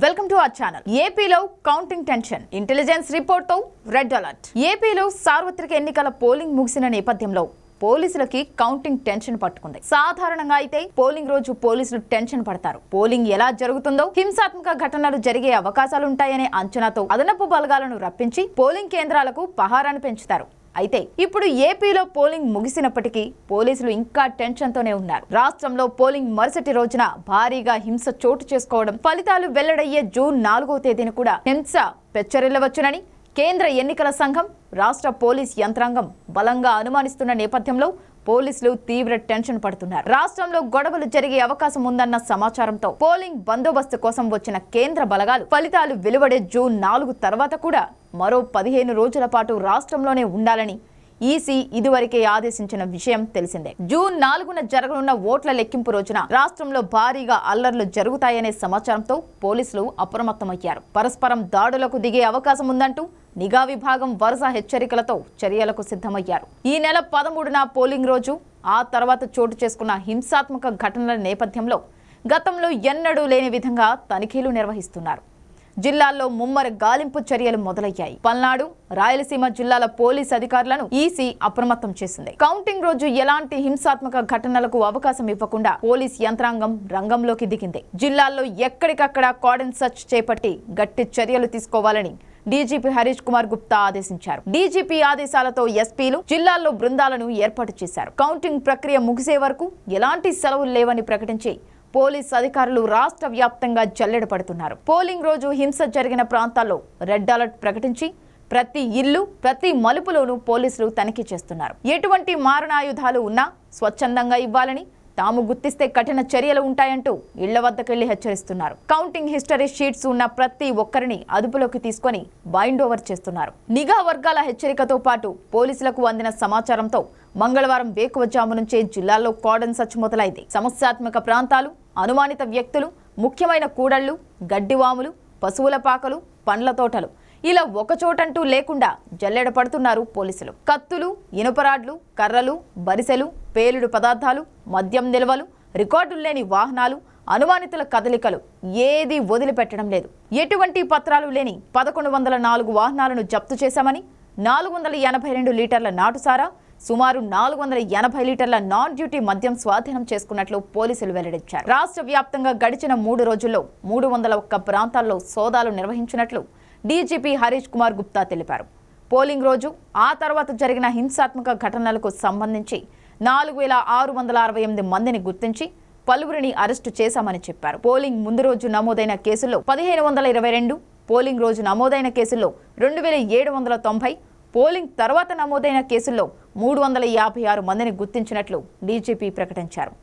Welcome to our channel ఏపీలో counting tension intelligence రిపోర్ట్తో red alert ఏపీలో సార్వత్రిక ఎన్నికల పోలింగ్ ముగిసిన నేపథ్యంలో పోలీసులకి కౌంటింగ్ టెన్షన్ పట్టుకుంది. సాధారణంగా అయితే పోలింగ్ రోజు పోలీసులు టెన్షన్ పడతారు. పోలింగ్ ఎలా జరుగుతుందో హింసాత్మక ఘటనలు జరిగే అవకాశాలుంటాయనే అంచనాతో అదనపు బలగాలను రప్పించి పోలింగ్ కేంద్రాలకు పహారాన్ని పెంచుతారు. అయితే ఇప్పుడు ఏపీలో పోలింగ్ ముగిసినప్పటికీ పోలీసులు ఇంకా టెన్షన్తోనే ఉన్నారు. రాష్ట్రంలో పోలింగ్ మరుసటి రోజున భారీగా హింస చోటు చేసుకోవడం ఫలితాలు వెల్లడయ్యే జూన్ నాలుగో తేదీన కూడా హింస పెచ్చరిల్లవచ్చునని కేంద్ర ఎన్నికల సంఘం రాష్ట్ర పోలీస్ యంత్రాంగం బలంగా అనుమానిస్తున్న నేపథ్యంలో పోలీసులు తీవ్ర టెన్షన్ పడుతున్నారు. రాష్ట్రంలో గొడవలు జరిగే అవకాశం ఉందన్న సమాచారంతో పోలింగ్ బందోబస్తు కోసం వచ్చిన కేంద్ర బలగాలు ఫలితాలు వెలువడే జూన్ నాలుగు తర్వాత కూడా మరో పదిహేను రోజుల పాటు రాష్ట్రంలోనే ఉండాలని ఈసీ ఇదివరకే ఆదేశించిన విషయం తెలిసిందే. జూన్ నాలుగున జరగనున్న ఓట్ల లెక్కింపు రోజున రాష్ట్రంలో భారీగా అల్లర్లు జరుగుతాయనే సమాచారంతో పోలీసులు అప్రమత్తమయ్యారు. పరస్పరం దాడులకు దిగే అవకాశం ఉందంటూ నిఘా విభాగం వరుస హెచ్చరికలతో చర్యలకు సిద్ధమయ్యారు. ఈ నెల పదమూడున పోలింగ్ రోజు ఆ తర్వాత చోటు చేసుకున్న హింసాత్మక ఘటనల నేపథ్యంలో గతంలో ఎన్నడూ లేని విధంగా తనిఖీలు నిర్వహిస్తున్నారు. జిల్లాల్లో ముమ్మర గాలింపు చర్యలు మొదలయ్యాయి. పల్నాడు రాయలసీమ జిల్లాల పోలీస్ అధికారులను ఈసీ అప్రమత్తం చేసింది. కౌంటింగ్ రోజు ఎలాంటి హింసాత్మక ఘటనలకు అవకాశం ఇవ్వకుండా పోలీస్ యంత్రాంగం రంగంలోకి దిగింది. జిల్లాల్లో ఎక్కడికక్కడ కార్డన్ సర్చ్ చేపట్టి గట్టి చర్యలు తీసుకోవాలని డీజీపీ హరీష్ కుమార్ గుప్తా ఆదేశించారు. డీజీపీ ఆదేశాలతో ఎస్పీలు జిల్లాల్లో బృందాలను ఏర్పాటు చేశారు. కౌంటింగ్ ప్రక్రియ ముగిసే వరకు ఎలాంటి సెలవులు లేవని ప్రకటించి పోలీస్ అధికారులు రాష్ట్ర వ్యాప్తంగా జల్లెడ పడుతున్నారు. పోలింగ్ రోజు హింస జరిగిన ప్రాంతాల్లో రెడ్ అలర్ట్ ప్రకటించి ప్రతి ఇల్లు ప్రతి మలుపులోనూ పోలీసులు తనిఖీ చేస్తున్నారు. ఎటువంటి మారణాయుధాలు ఉన్నా స్వచ్ఛందంగా ఇవ్వాలని తాము గుర్తిస్తే కఠిన చర్యలు ఉంటాయంటూ ఇళ్ళ వద్దకెళ్ళి హెచ్చరిస్తున్నారు. కౌంటింగ్ హిస్టరీ షీట్స్ ఉన్న ప్రతి ఒక్కరిని అదుపులోకి తీసుకొని బైండ్ ఓవర్ చేస్తున్నారు. నిఘా వర్గాల హెచ్చరికతో పాటు పోలీసులకు అందిన సమాచారంతో మంగళవారం వేకువజాము నుంచే జిల్లాలో కోడన్ సచ్ మొదలైంది. సమస్యాత్మక ప్రాంతాలు అనుమానిత వ్యక్తులు ముఖ్యమైన కూడళ్ళు గడ్డివాములు పశువుల పాకలు పండ్ల తోటలు. ఇలా ఒకచోటంటూ లేకుండా జల్లెడ పడుతున్నారు పోలీసులు. కత్తులు ఇనుపరాడ్లు కర్రలు బరిసెలు పేలుడు పదార్థాలు మద్యం నిల్వలు రికార్డులు లేని వాహనాలు అనుమానితుల కదలికలు ఏదీ వదిలిపెట్టడం లేదు. ఎటువంటి పత్రాలు లేని పదకొండు వందల నాలుగు వాహనాలను జప్తు చేశామని నాలుగు వందల ఎనభై రెండు లీటర్ల నాటుసారా సుమారు నాలుగు వందల ఎనభై లీటర్ల నాన్ డ్యూటీ మద్యం స్వాధీనం చేసుకున్నట్లు పోలీసులు వెల్లడించారు. రాష్ట్ర వ్యాప్తంగా గడిచిన మూడు రోజుల్లో మూడు వందల ఒక్క ప్రాంతాల్లో సోదాలు నిర్వహించినట్లు డీజీపీ హరీష్ కుమార్ గుప్తా తెలిపారు. పోలింగ్ రోజు ఆ తర్వాత జరిగిన హింసాత్మక ఘటనలకు సంబంధించి నాలుగు వేల ఆరు వందల అరవై ఎనిమిది మందిని గుర్తించి పలువురిని అరెస్టు చేశామని చెప్పారు. పోలింగ్ ముందు రోజు నమోదైన కేసుల్లో పదిహేను వందల ఇరవై రెండు పోలింగ్ రోజు నమోదైన కేసుల్లో రెండు వేల ఏడు వందల తొంభై పోలింగ్ తర్వాత నమోదైన కేసుల్లో మూడు వందల యాభై ఆరు మందిని గుర్తించినట్లు డీజీపీ ప్రకటించారు.